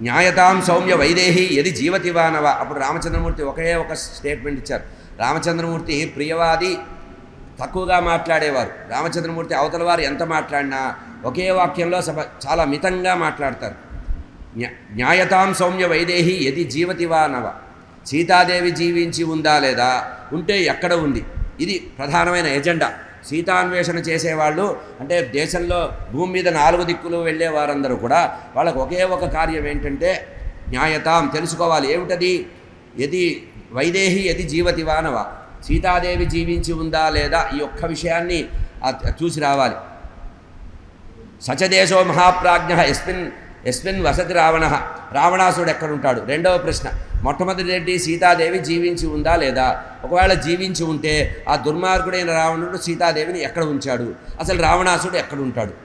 న్యాయతాం సౌమ్య వైదేహి ఎది జీవతివానవ అప్పుడు రామచంద్రమూర్తి ఒకే ఒక స్టేట్మెంట్ ఇచ్చారు. రామచంద్రమూర్తి ప్రియవాది తక్కువగా మాట్లాడేవారు. రామచంద్రమూర్తి అవతల వారు ఎంత మాట్లాడినా ఒకే వాక్యంలో సభ చాలా మితంగా మాట్లాడతారు. న్యాయతాం సౌమ్య వైదేహి ఎది జీవతివానవ సీతాదేవి జీవించి ఉందా లేదా? ఉంటే ఎక్కడ ఉంది? ఇది ప్రధానమైన ఎజెండా. సీతాన్వేషణ చేసేవాళ్ళు అంటే దేశంలో భూమి మీద నాలుగు దిక్కులు వెళ్ళే వారందరూ కూడా వాళ్ళకు ఒకే ఒక కార్యం ఏంటంటే న్యాయతాం తెలుసుకోవాలి. ఏమిటది? ఎది వైదేహి ఎది జీవతివానవ సీతాదేవి జీవించి ఉందా లేదా ఈ ఒక్క విషయాన్ని చూసి రావాలి. సచదేశో మహాప్రాజ్ఞ ఎస్మిన్ ఎస్మిన్ వసతి రావణ. రావణాసుడు ఎక్కడుంటాడు? రెండవ ప్రశ్న. మొట్టమొదటి ఏంటి సీతాదేవి జీవించి ఉందా లేదా? ఒకవేళ జీవించి ఉంటే ఆ దుర్మార్గుడైన రావణుడు సీతాదేవిని ఎక్కడ ఉంచాడు? అసలు రావణాసుడు ఎక్కడుంటాడు?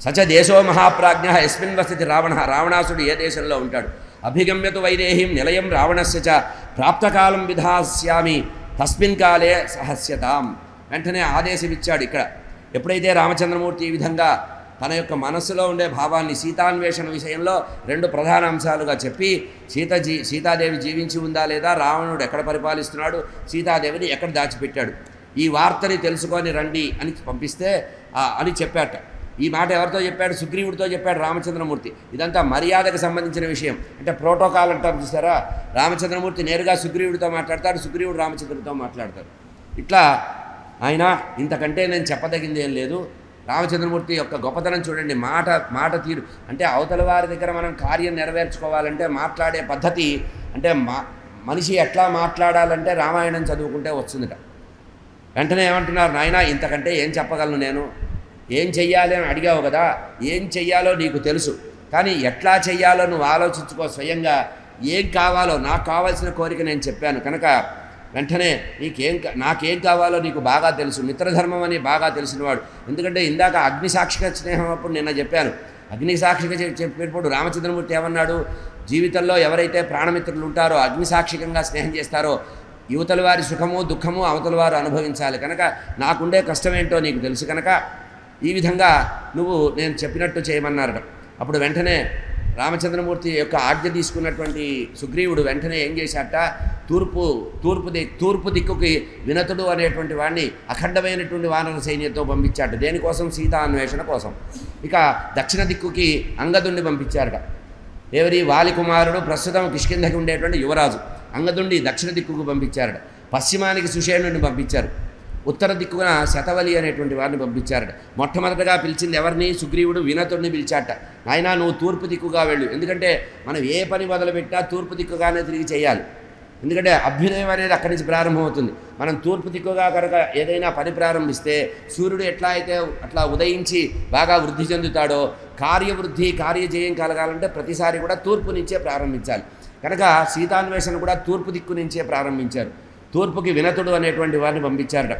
సచ దేశో మహాప్రాజ్ఞ. ఎస్మిన్ వసతి రావణ. రావణాసుడు ఏ దేశంలో ఉంటాడు? అభిగమ్యతు వైదేహీం నిలయం రావణస్య చ. ప్రాప్తకాలం విధాస్యామి. తస్మిన్ కాలే సహస్యతాం. వెంటనే ఆదేశం ఇచ్చాడు ఇక్కడ. ఎప్పుడైతే రామచంద్రమూర్తి ఈ విధంగా తన యొక్క మనస్సులో ఉండే భావాన్ని సీతాన్వేషణ విషయంలో రెండు ప్రధాన అంశాలుగా చెప్పి సీత జీ సీతాదేవి జీవించి ఉందా లేదా రావణుడు ఎక్కడ పరిపాలిస్తున్నాడు సీతాదేవిని ఎక్కడ దాచిపెట్టాడు? ఈ వార్తని తెలుసుకొని రండి అని పంపిస్తే అని చెప్పాట. ఈ మాట ఎవరితో చెప్పాడు? సుగ్రీవుడితో చెప్పాడు రామచంద్రమూర్తి. ఇదంతా మర్యాదకు సంబంధించిన విషయం. అంటే ప్రోటోకాల్ అంటారు చూసారా? రామచంద్రమూర్తి నేరుగా సుగ్రీవుడితో మాట్లాడతాడు సుగ్రీవుడు రామచంద్రుడితో మాట్లాడతాడు. ఇట్లా ఆయన ఇంతకంటే నేను చెప్పదగింది ఏం లేదు. రామచంద్రమూర్తి యొక్క గొప్పతనం చూడండి మాట మాట తీరు. అంటే అవతల వారి దగ్గర మనం కార్యం నెరవేర్చుకోవాలంటే మాట్లాడే పద్ధతి అంటే మా మనిషి ఎట్లా మాట్లాడాలంటే రామాయణం చదువుకుంటే వస్తుందిట. వెంటనే ఏమంటున్నారు నాయన ఇంతకంటే ఏం చెప్పగలను నేను? ఏం చెయ్యాలి అని అడిగావు కదా ఏం చెయ్యాలో నీకు తెలుసు. కానీ ఎట్లా చెయ్యాలో నువ్వు ఆలోచించుకో స్వయంగా. ఏం కావాలో నాకు కావాల్సిన కోరిక నేను చెప్పాను. కనుక వెంటనే నీకేం నాకేం కావాలో నీకు బాగా తెలుసు. మిత్రధర్మం అని బాగా తెలిసినవాడు. ఎందుకంటే ఇందాక అగ్నిసాక్షిక స్నేహం అప్పుడు నిన్న చెప్పాను. అగ్ని సాక్షిక చెప్పినప్పుడు రామచంద్రమూర్తి ఏమన్నాడు? జీవితంలో ఎవరైతే ప్రాణమిత్రులు ఉంటారో అగ్నిసాక్షికంగా స్నేహం చేస్తారో యువతల వారి సుఖము దుఃఖము అవతల వారు అనుభవించాలి. కనుక నాకుండే కష్టమేంటో నీకు తెలుసు. కనుక ఈ విధంగా నువ్వు నేను చెప్పినట్టు చేయమన్నారట. అప్పుడు వెంటనే రామచంద్రమూర్తి యొక్క ఆజ్ఞ తీసుకున్నటువంటి సుగ్రీవుడు వెంటనే ఏం చేశాట తూర్పు తూర్పు ది తూర్పు దిక్కుకి వినతుడు అనేటువంటి వాడిని అఖండమైనటువంటి వానర సైన్యంతో పంపించాడు దేనికోసం? సీతా అన్వేషణ కోసం. ఇక దక్షిణ దిక్కుకి అంగదుండి పంపించారట. ఎవరి? వాలికుమారుడు ప్రస్తుతం కిష్కింధకి ఉండేటువంటి యువరాజు. అంగదుండి దక్షిణ దిక్కుకు పంపించారట. పశ్చిమానికి సుషేణుడిని పంపించారు. ఉత్తర దిక్కున శతవలి అనేటువంటి వారిని పంపించారట. మొట్టమొదటగా పిలిచింది ఎవరిని? సుగ్రీవుడు వినతుడిని పిలిచాట. నాయనా నువ్వు తూర్పు దిక్కుగా వెళ్ళు. ఎందుకంటే మనం ఏ పని మొదలుపెట్టినా తూర్పు దిక్కుగానే తిరిగి చేయాలి. ఎందుకంటే అభ్యుదయం అనేది అక్కడి నుంచి ప్రారంభమవుతుంది. మనం తూర్పు దిక్కుగా కనుక ఏదైనా పని ప్రారంభిస్తే సూర్యుడు ఎట్లా అయితే అట్లా ఉదయించి బాగా వృద్ధి చెందుతాడో కార్యవృద్ధి కార్యజయం కలగాలంటే ప్రతిసారి కూడా తూర్పు నుంచే ప్రారంభించాలి. కనుక సీతాన్వేషణ కూడా తూర్పు దిక్కు నుంచే ప్రారంభించారు. తూర్పుకి వినతుడు అనేటువంటి వారిని పంపించారట.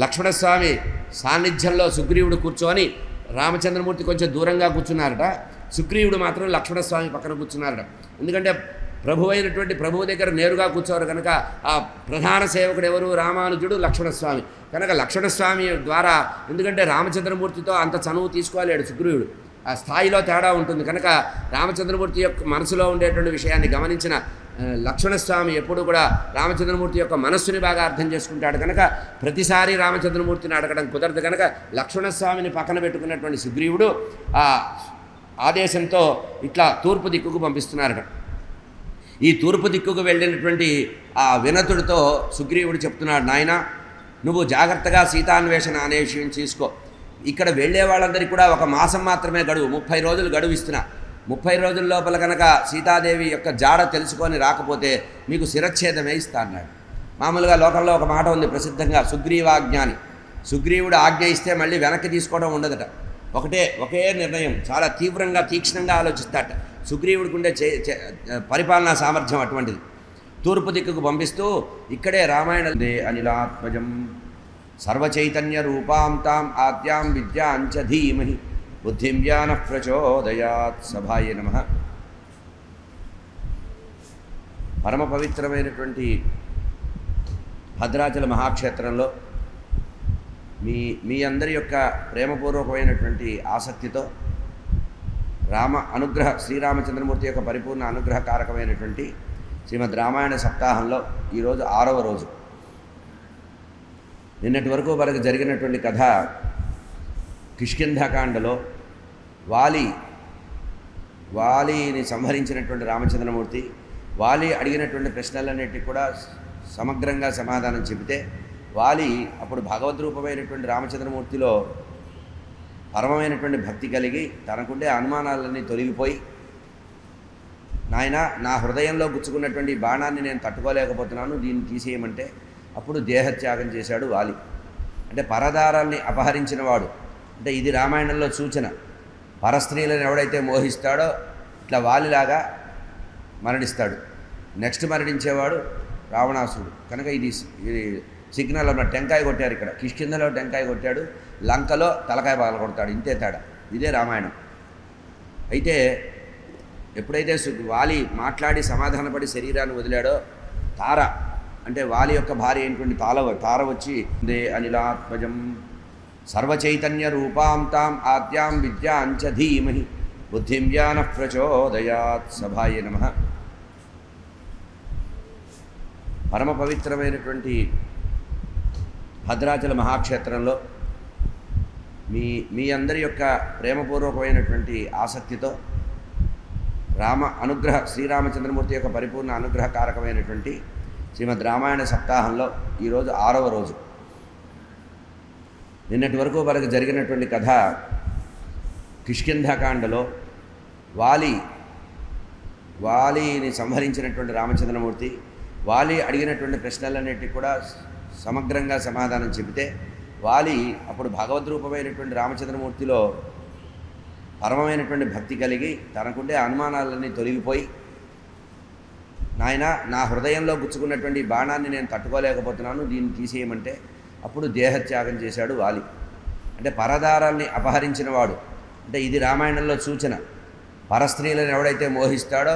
లక్ష్మణస్వామి సాన్నిధ్యంలో సుగ్రీవుడు కూర్చొని రామచంద్రమూర్తి కొంచెం దూరంగా కూర్చున్నారట. సుగ్రీవుడు మాత్రం లక్ష్మణస్వామి పక్కన కూర్చున్నారట. ఎందుకంటే ప్రభు అయినటువంటి ప్రభువు దగ్గర నేరుగా కూర్చోరు కనుక ఆ ప్రధాన సేవకుడు ఎవరు? రామానుజుడు లక్ష్మణస్వామి. కనుక లక్ష్మణస్వామి ద్వారా ఎందుకంటే రామచంద్రమూర్తితో అంత చనువు తీసుకోలేడు సుగ్రీవుడు. ఆ స్థాయిలో తేడా ఉంటుంది. కనుక రామచంద్రమూర్తి యొక్క మనసులో ఉండేటువంటి విషయాన్ని గమనించిన లక్ష్మణస్వామి ఎప్పుడు కూడా రామచంద్రమూర్తి యొక్క మనస్సుని బాగా అర్థం చేసుకుంటాడు కనుక ప్రతిసారి రామచంద్రమూర్తిని అడగడం కుదరదు కనుక లక్ష్మణస్వామిని పక్కన పెట్టుకున్నటువంటి సుగ్రీవుడు ఆ ఆదేశంతో ఇట్లా తూర్పు దిక్కుకు పంపిస్తున్నారట. ఈ తూర్పు దిక్కుకు వెళ్ళినటువంటి ఆ వినతుడితో సుగ్రీవుడు చెప్తున్నాడు నాయన నువ్వు జాగ్రత్తగా సీతాన్వేషణ అనే విషయం తీసుకో ఇక్కడ వెళ్ళే వాళ్ళందరికీ కూడా ఒక మాసం మాత్రమే గడువు ముప్పై రోజులు గడువు ఇస్తున్నా. ముప్పై రోజుల లోపల కనుక సీతాదేవి యొక్క జాడ తెలుసుకొని రాకపోతే మీకు శిరచ్ఛేదమే ఇస్తా అన్నాడు. మామూలుగా లోకంలో ఒక మాట ఉంది ప్రసిద్ధంగా సుగ్రీవాజ్ఞాని. సుగ్రీవుడు ఆజ్ఞ ఇస్తే మళ్ళీ వెనక్కి తీసుకోవడం ఉండదట. ఒకటే ఒకే నిర్ణయం చాలా తీవ్రంగా తీక్షణంగా ఆలోచిస్తాట సుగ్రీవుడికి ఉండే చే చే- పరిపాలనా సామర్థ్యం అటువంటిది. తూర్పు దిక్కుకు పంపిస్తూ ఇక్కడే రామాయణ దే అనిలాత్మజం. సర్వచైతన్య రూపాం తాం ఆద్యాం విద్యాంచ ధీమహి. బుద్ధిం జ్ఞాన ప్రచోదయాత్ సభాయ నమ. పరమ పవిత్రమైనటువంటి భద్రాచల మహాక్షేత్రంలో మీ మీ అందరి యొక్క ప్రేమపూర్వకమైనటువంటి ఆసక్తితో రామ అనుగ్రహ శ్రీరామచంద్రమూర్తి యొక్క పరిపూర్ణ అనుగ్రహ కారకమైనటువంటి శ్రీమద్ రామాయణ సప్తాహంలో ఈరోజు ఆరవ రోజు. నిన్నటి వరకు వరకు జరిగినటువంటి కథ కిష్కింధకాండలో వాలి వాలిని సంహరించినటువంటి రామచంద్రమూర్తి వాలి అడిగినటువంటి ప్రశ్నలన్నిటికీ కూడా సమగ్రంగా సమాధానం చెబితే వాలి అప్పుడు భగవద్రూపమైనటువంటి రామచంద్రమూర్తిలో పరమమైనటువంటి భక్తి కలిగి తనకుండే అనుమానాలన్నీ తొలగిపోయి నాయన నా హృదయంలో గుచ్చుకున్నటువంటి బాణాన్ని నేను తట్టుకోలేకపోతున్నాను దీన్ని తీసేయమంటే అప్పుడు దేహత్యాగం చేశాడు వాలి. అంటే పరదారాన్ని అపహరించిన వాడు. అంటే ఇది రామాయణంలో సూచన. పరస్త్రీలను ఎవడైతే మోహిస్తాడో ఇట్లా వాలిలాగా మరణిస్తాడు. నెక్స్ట్ మరణించేవాడు రావణాసురుడు. కనుక ఇది ఇది సిగ్నల్ ఉన్న టెంకాయ కొట్టారు ఇక్కడ. కిష్కిందలో టెంకాయ కొట్టాడు. లంకలో తలకాయ పగల కొడతాడు. ఇంతే తేడా. ఇదే రామాయణం. అయితే ఎప్పుడైతే వాలి మాట్లాడి సమాధానపడి శరీరాన్ని వదిలాడో తార అంటే వాలి యొక్క భార్య అయినటువంటి తాల తార వచ్చి దే అనిలాత్మజం సర్వచైతన్య రూపాం తాం ఆద్యాం విద్యాంచ ధీమహి. బుద్ధిం జ్ఞాన ప్రచోదయాత్ సభాయ నమ. పరమ పవిత్రమైనటువంటి భద్రాచల మహాక్షేత్రంలో మీ మీ అందరి యొక్క ప్రేమపూర్వకమైనటువంటి ఆసక్తితో రామ అనుగ్రహ శ్రీరామచంద్రమూర్తి యొక్క పరిపూర్ణ అనుగ్రహ కారకమైనటువంటి శ్రీమద్ రామాయణ సప్తాహంలో ఈరోజు ఆరవ రోజు. నిన్నటి వరకు వరకు జరిగినటువంటి కథ కిష్కింధకాండలో వాలి వాలిని సంహరించినటువంటి రామచంద్రమూర్తి వాలి అడిగినటువంటి ప్రశ్నలన్నిటికీ కూడా సమగ్రంగా సమాధానం చెబితే వాలి అప్పుడు భగవద్రూపమైనటువంటి రామచంద్రమూర్తిలో పరమమైనటువంటి భక్తి కలిగి తనకుండే అనుమానాలన్నీ తొలగిపోయి నాయన నా హృదయంలో గుచ్చుకున్నటువంటి బాణాన్ని నేను తట్టుకోలేకపోతున్నాను దీన్ని తీసేయమంటే అప్పుడు దేహత్యాగం చేశాడు వాలి. అంటే పరదారాల్ని అపహరించిన వాడు. అంటే ఇది రామాయణంలో సూచన. పరస్త్రీలను ఎవడైతే మోహిస్తాడో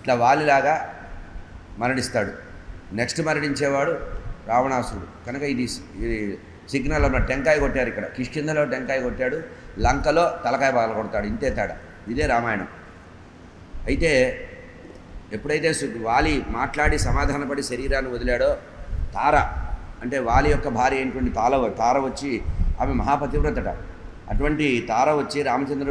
ఇట్లా వాలిలాగా మరణిస్తాడు. నెక్స్ట్ మరణించేవాడు రావణాసురుడు. కనుక ఇది ఇది సిగ్నల్ ఉన్న టెంకాయ కొట్టారు ఇక్కడ. కిష్కిందలో టెంకాయ కొట్టాడు. లంకలో తలకాయ పగల కొడతాడు. ఇంతే తేడా. ఇదే రామాయణం. అయితే ఎప్పుడైతే వాలి మాట్లాడి సమాధానపడి శరీరాన్ని వదిలాడో తార అంటే వాలి యొక్క భార్య అయినటువంటి తాల తార వచ్చి ఆమె మహాపతివ్రతట. అటువంటి తార వచ్చి రామచంద్ర